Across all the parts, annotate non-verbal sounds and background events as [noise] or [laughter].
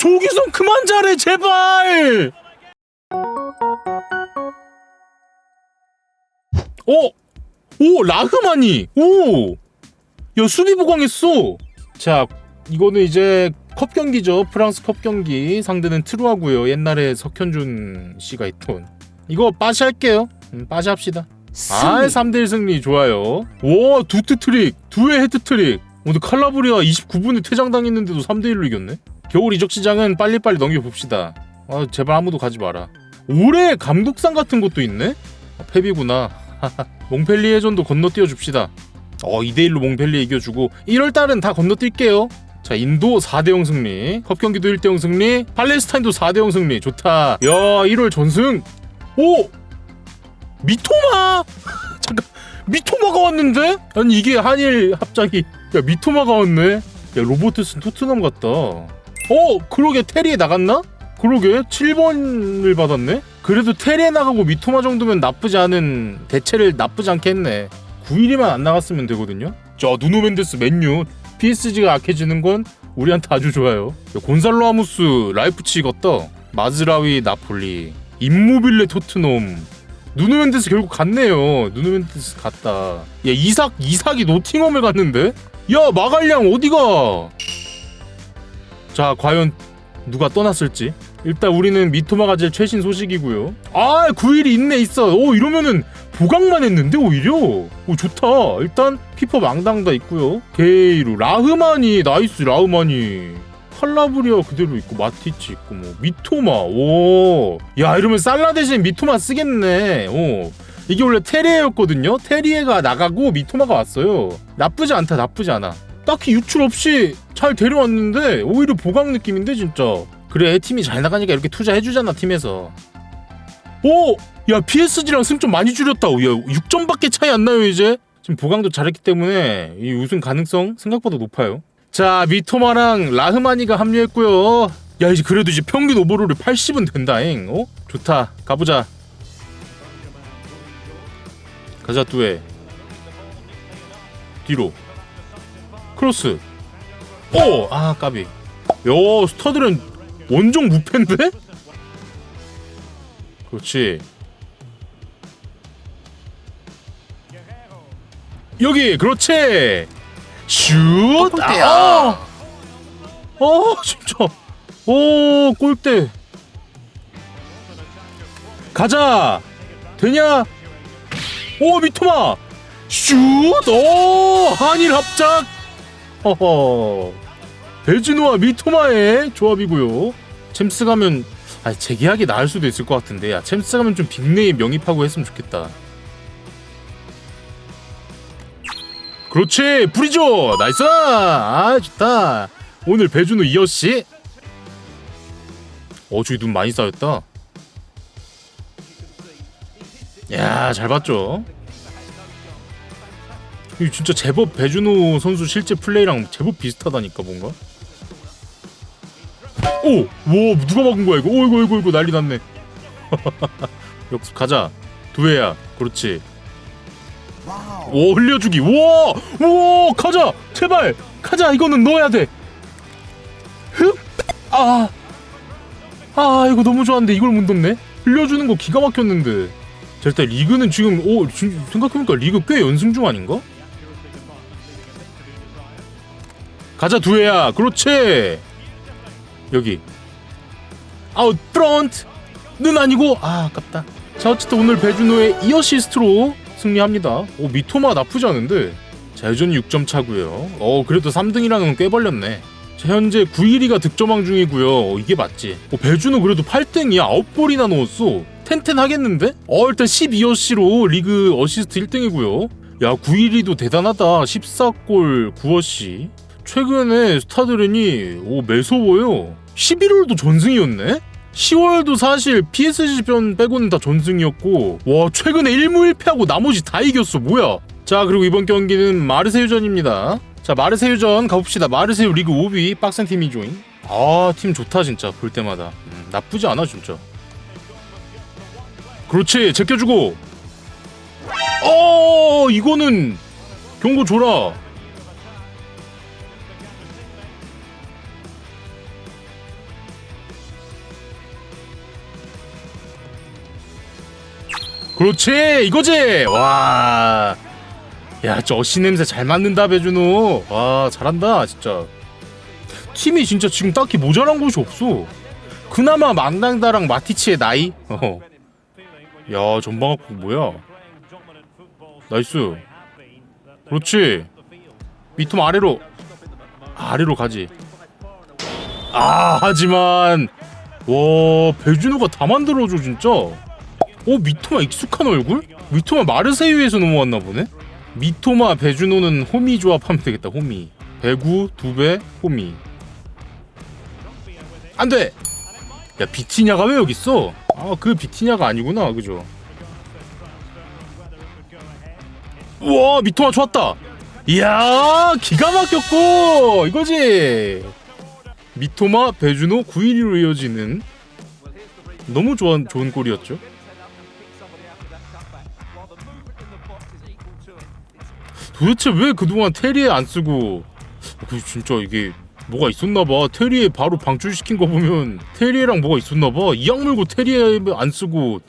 조기성 그만 잘해 제발! 어? 오 라흐마니. 오야 수비 보강했어. 자 이거는 이제 컵 경기죠. 프랑스 컵 경기. 상대는 트루하고요. 옛날에 석현준 씨가 있던. 이거 빠시 할게요. 음, 빠시 합시다. 아 3대1 승리. 좋아요. 와 두트 트릭. 두의 헤드 트릭. 오늘 칼라브리아 29분에 퇴장당했는데도 3대1로 이겼네 겨울 이적 시장은 빨리빨리 넘겨봅시다. 아 제발 아무도 가지 마라. 올해 감독상 같은 것도 있네? 아, 패비구나. [laughs] 몽펠리 해전도 건너뛰어 줍시다. 어 2대1로 몽펠리 이겨주고 1월달은 다 건너뛸게요. 자 인도 4대0 승리. 컵 경기도 1대0 승리. 팔레스타인도 4대0 승리. 좋다. 야 1월 전승. 오! 미토마! [laughs] 잠깐 미토마가 왔는데? 아니 이게 한일 합작이. 야 미토마가 왔네. 야 로보트슨 토트넘 같다 어 그러게 테리에 나갔나? 그러게 7번을 받았네 그래도 테리에 나가고 미토마 정도면 나쁘지 않은 대체를 나쁘지 않게 했네 9일이만 안 나갔으면 되거든요 자 누노 멘데스 맨유 PSG가 악해지는 건 우리한테 아주 좋아요 야, 곤살로 아무스 라이프치히 걷다 마즈라위 나폴리 임모빌레 토트넘 누누 멘데스 결국 갔네요. 누누 멘데스 갔다. 야 이삭 이삭이 노팅엄을 갔는데? 야 마갈량 어디가? 자 과연 누가 떠났을지. 일단 우리는 미토마가 제일 최신 소식이고요. 아 9일이 있네 있어. 오 이러면은 보강만 했는데 오히려 오 좋다. 일단 피퍼 망당다 있고요. 게이루 라흐마니 나이스 라흐마니. 칼라브리아 그대로 있고 마티치 있고 뭐 미토마 오야 이러면 살라 대신 미토마 쓰겠네 오 이게 원래 테리에였거든요 테리에가 나가고 미토마가 왔어요 나쁘지 않다 나쁘지 않아 딱히 유출 없이 잘 데려왔는데 오히려 보강 느낌인데 진짜. 그래 팀이 잘 나가니까 이렇게 투자해주잖아 팀에서. 오! 야 PSG랑 승 좀 많이 줄였다. 야 6점밖에 차이 안 나요 이제? 지금 보강도 잘했기 때문에 이 우승 가능성 생각보다 높아요. 자 미토마랑 라흐마니가 합류했고요. 야 이제 그래도 이제 평균 오버롤이 80은 된다잉. 어? 좋다. 가보자. 가자 뚜에. 뒤로 크로스 오 아 까비 요 스타들은 원종 무패인데? 그렇지 여기 그렇지 슛! 골대야. 아! 어, 진짜. 오, 골대. 가자. 되냐? 오, 미토마. 슛! 오, 한일 합작. 허허. 베지노와 미토마의 조합이고요. 챔스 가면 아, 재계약이 나을 수도 있을 것 같은데. 야, 챔스 가면 좀 빅네임 영입하고 했으면 좋겠다. 그렇지 뿌리죠 나이스 아 좋다 오늘 배준호 이어씨 어 저기 눈 많이 쌓였다 야 잘 봤죠 이 진짜 제법 배준호 선수 실제 플레이랑 제법 비슷하다니까 뭔가? 오! 와 누가 막은 거야 이거? 오이고 이거 이거 난리 났네. [laughs] 역습 가자. 두회야 그렇지. 오 흘려주기. 우와 우와 가자! 제발! 가자 이거는 넣어야 돼흡아아 아, 이거 너무 좋았는데 이걸 못 넣네? 흘려주는 거 기가 막혔는데. 자 일단 리그는 지금 오 지금 생각해보니까 리그 꽤 연승 중 아닌가 가자 두해야 그렇지 여기 아웃 프론트 는 아니고 아 아깝다 자 어쨌든 오늘 배준호의 이 어시스트로 승리합니다. 오 미토마 나쁘지 않은데 자 여전히 6점 차고요. 어 그래도 3등이라는 건꽤 벌렸네. 자, 현재 9일이가 득점왕 중이고요. 어, 이게 맞지. 어, 배준호 그래도 8등이야. 9골이나 넣었어. 텐텐 하겠는데? 어 일단 12어시로 리그 어시스트 1등이고요. 야 9일이도 대단하다. 14골 9어시. 최근에 스타드렌이 오 매서워요. 11월도 전승이었네? 10월도 사실 PSG 편 빼고는 다 전승이었고 와 최근에 1무 1패하고 나머지 다 이겼어. 뭐야? 자 그리고 이번 경기는 마르세유전입니다. 자 마르세유전 가봅시다. 마르세유 리그 5위 빡센 팀이 조인 아팀 좋다 진짜 볼 때마다. 음, 나쁘지 않아 진짜. 그렇지 제껴주고. 어 이거는 경고 줘라 그렇지 이거지 와. 야, 저 어시 냄새 잘 맡는다 배준호. 와, 잘한다 진짜. 팀이 진짜 지금 딱히 모자란 곳이 없어. 그나마 망당다랑 마티치의 나이. 어. 야, 전방학국 뭐야? 나이스. 그렇지. 밑으로 아래로. 아래로 가지. 아, 하지만 와, 배준호가 다 만들어줘 진짜. 어, 미토마 익숙한 얼굴? 미토마 마르세유에서 넘어왔나 보네. 미토마 배준호는 호미 조합하면 되겠다. 호미. 배구 두배 호미. 안 돼. 야 비티냐가 왜 여기 있어? 아 그 비티냐가 아니구나 그죠? 우와 미토마 좋았다. 이야 기가 막혔고 이거지. 미토마 배준호 9일로 이어지는 너무 좋은 좋은 골이었죠. 도대체 왜 그동안 테리에 안 쓰고? 그 진짜 이게 뭐가 있었나봐. 테리에 바로 방출시킨 거 보면 테리에랑 뭐가 있었나봐. 이악 물고 테리에 안 쓰고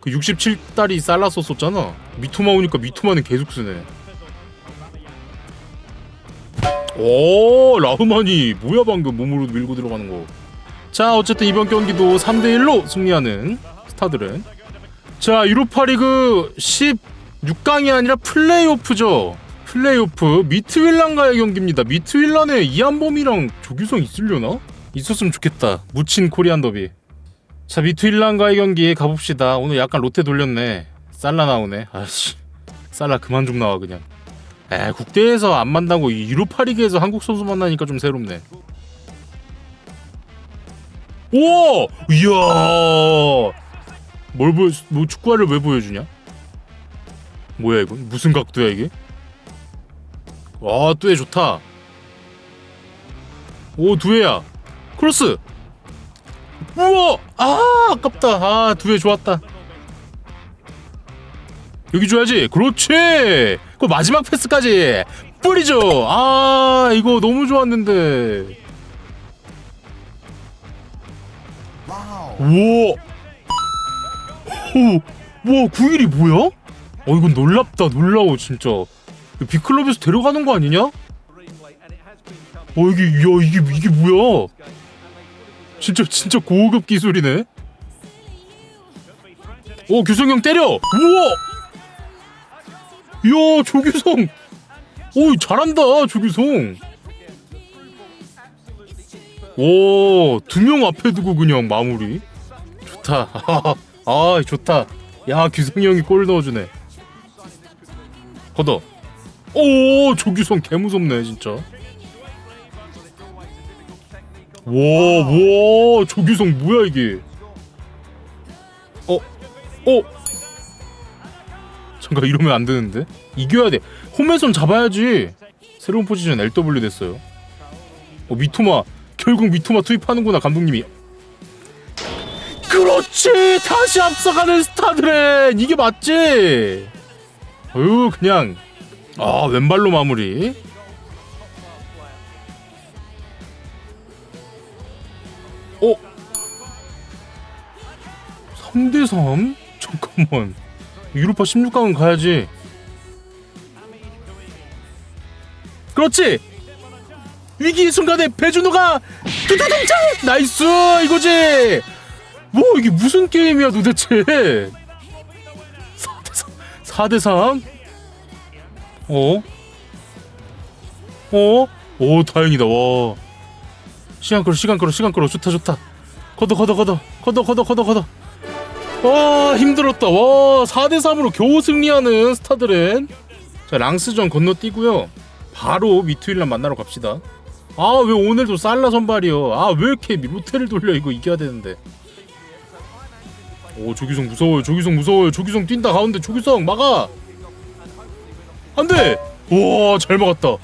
그 67달이 살라 썼었잖아. 미토마 오니까 미토마는 계속 쓰네. 오 라흐마니. 뭐야 방금 몸으로 밀고 들어가는 거 자 어쨌든 이번 경기도 3대1로 승리하는 스타들은. 자 유로파리그 16강이 아니라 플레이오프죠 플레이오프 미트윌란과의 경기입니다. 미트윌란에 이한범이랑 조규성 있으려나? 있었으면 좋겠다. 묻힌 코리안 더비. 자 미트윌란과의 경기 가봅시다. 오늘 약간 롯데 돌렸네. 살라 나오네. 아씨, 살라 그만 좀 나와 그냥. 에 국대에서 안 만나고 이 유로파리그에서 한국 선수 만나니까 좀 새롭네. 오, 이야. 뭘 보여? 뭐 축구화를 왜 보여주냐? 뭐야 이건? 무슨 각도야 이게? 와 뚜에 좋다. 오 두에야. 크로스. 우와! 아 아깝다. 아 두에 좋았다. 여기 줘야지. 그렇지! 그 마지막 패스까지. 뿌리죠. 아 이거 너무 좋았는데. 우와! 오, 와 9일이 뭐야? 어 이건 놀랍다. 놀라워 진짜 빅클럽에서 데려가는 거 아니냐? 어 이게 야 이게 이게 뭐야? 진짜 진짜 고급 기술이네. 오 규성형 때려. 우와. 이야 조규성. 오 잘한다 조규성. 오두 명 앞에 두고 그냥 마무리. 좋다. [laughs] 아 좋다. 야 규성이 형이 골 넣어주네. 걷어. 오 조규성 개 무섭네 진짜. 와와 조규성 뭐야 이게? 어 어. 잠깐 이러면 안 되는데 이겨야 돼. 홈에선 잡아야지. 새로운 포지션 LW 됐어요. 어 미토마 결국 미토마 투입하는구나 감독님이. 그렇지 다시 앞서가는 스타들은 이게 맞지. 어유 그냥 아 왼발로 마무리. 어? 3대 3? 잠깐만. 유로파 16강은 가야지. 그렇지! 위기의 순간에 배준호가 두두둥창 나이스! 이거지! 뭐 이게 무슨 게임이야 도대체? 4대 3 4대 3 어? 어? 오 다행이다. 와. 시간 끌어 시간 끌어 시간 끌어. 좋다 좋다. 걷어 걷어 걷어. 걷어 걷어 걷어 걷어. 와 힘들었다. 와 4대3으로 겨우 승리하는 스타들은. 자 랑스전 건너뛰고요. 바로 미투일란 만나러 갑시다. 아 왜 오늘도 살라 선발이요? 아 왜 이렇게 로테를 돌려 이거 이겨야 되는데. 오 조규성 무서워요. 조규성 무서워요. 조규성 뛴다. 가운데 조규성 막아 안돼! 와잘 막았다.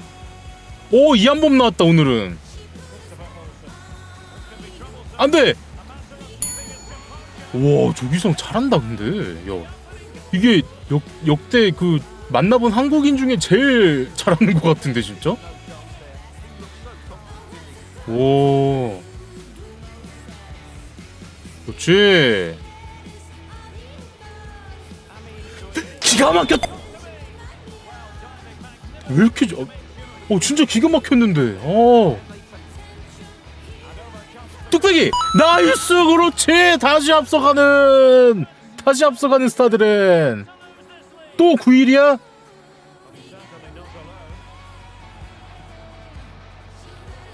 오 이한범 나왔다 오늘은. 안돼! 와 조규성 잘한다 근데. 야 이게 역, 역대 그 만나본 한국인 중에 제일 잘하는 것 같은데 진짜? 오. 그렇지. 기가 막혔. 왜 이렇게 저... 어 진짜 기가 막혔는데. 어. 뚝배기 나이스 그렇지 다시 앞서가는 다시 앞서가는 스타들은 또 9일이야?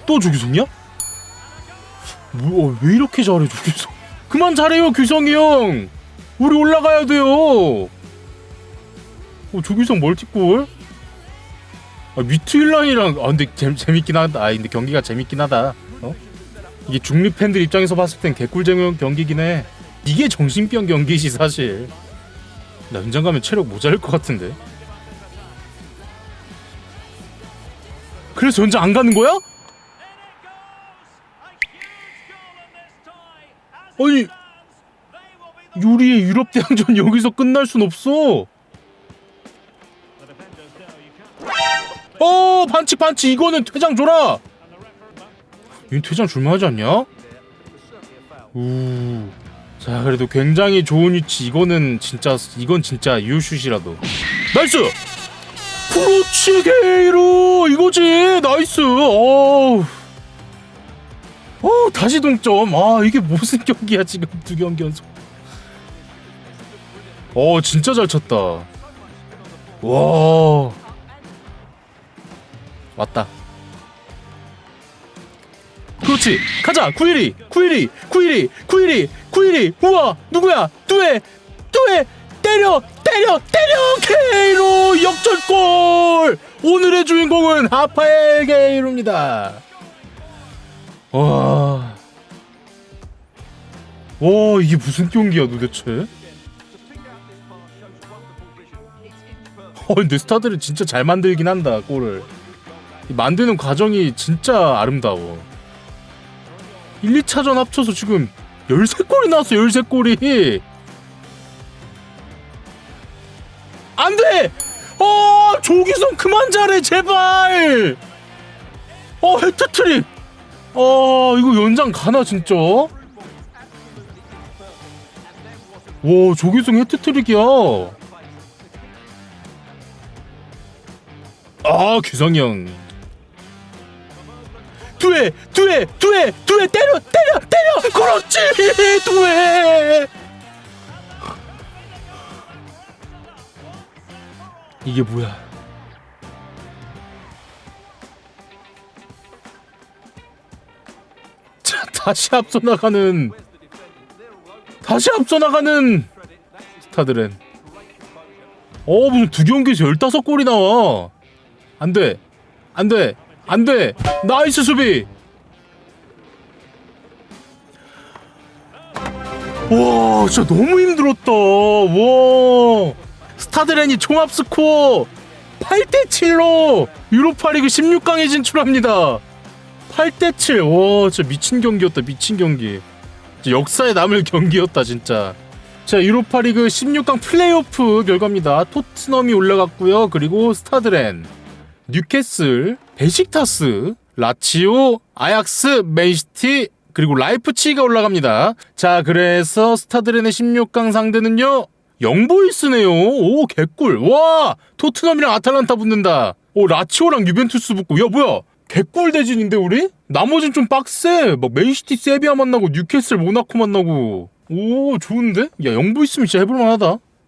또 조규성이야? 뭐야 왜 이렇게 잘해 조규성 그만 잘해요 규성이 형 우리 올라가야 돼요 어 조규성 멀티골 아 미트일란이랑 아 근데 재, 재밌긴 하다 아 근데 경기가 재밌긴 하다 어? 이게 중립 팬들 입장에서 봤을 땐 개꿀잼 경기긴 해 이게 정신병 경기지 사실 나 연장 가면 체력 모자랄 것 같은데 그래서 연장 안 가는 거야? 아니 유리의 유럽 대항전 여기서 끝날 순 없어. 반칙 반칙 이거는 퇴장 줘라. 이건 퇴장 줄만하지 않냐? 우. 자 그래도 굉장히 좋은 위치. 이거는 진짜 이건 진짜 유슛이라도. 나이스! 그렇지 게이로. 이거지. 나이스. 어우. 어 다시 동점. 아 이게 무슨 경기야 지금 두 경기 연속. 어 진짜 잘 쳤다. 와 왔다. 그렇지. 가자. 912 912 912 912 912 우와 누구야? 뚜에 뚜에. 때려 때려 때려. 게이로 역전골. 오늘의 주인공은 하파엘 게이로입니다. 와. 와, 이게 무슨 경기야 도대체? 어, 근데 스타들은 진짜 잘 만들긴 한다, 골을. 이 만드는 과정이 진짜 아름다워. 1, 2차전 합쳐서 지금 13골이 나왔어, 13골이. 안 돼! 어, 조기성 그만 잘해, 제발! 어, 헤트트릭! 어 이거 연장 가나 진짜? 와 조규성 헤트트릭이야 아 규성이 형 두에 두에 두에 두에 때려 때려 때려! 그렇지! 두에! 이게 뭐야? 자, 다시 앞서 나가는 다시 앞서 나가는 스타들은. 어 무슨 두 경기에서 15골이 나와. 안돼 안돼 안 돼. 나이스 수비. 와 진짜 너무 힘들었다. 와. 스타드렌이 종합 스코어. 8대 7로 유로파리그 16강에 진출합니다. 8대 7 와 진짜 미친 경기였다 미친 경기. 진짜 역사에 남을 경기였다 진짜. 자 유로파리그 16강 플레이오프 결과입니다. 토트넘이 올라갔고요. 그리고 스타드렌 뉴캐슬 베식타스 라치오 아약스 맨시티 그리고 라이프치히가 올라갑니다 자 그래서 스타드렌의 16강 상대는요 영보이스네요 오 개꿀 와 토트넘이랑 아탈란타 붙는다 오 라치오랑 유벤투스 붙고 야 뭐야 개꿀 대진인데 우리? 나머진 좀 빡세. 막 맨시티 세비야 만나고 뉴캐슬 모나코 만나고. 오 좋은데? 야 있으면 진짜 해볼 만하다.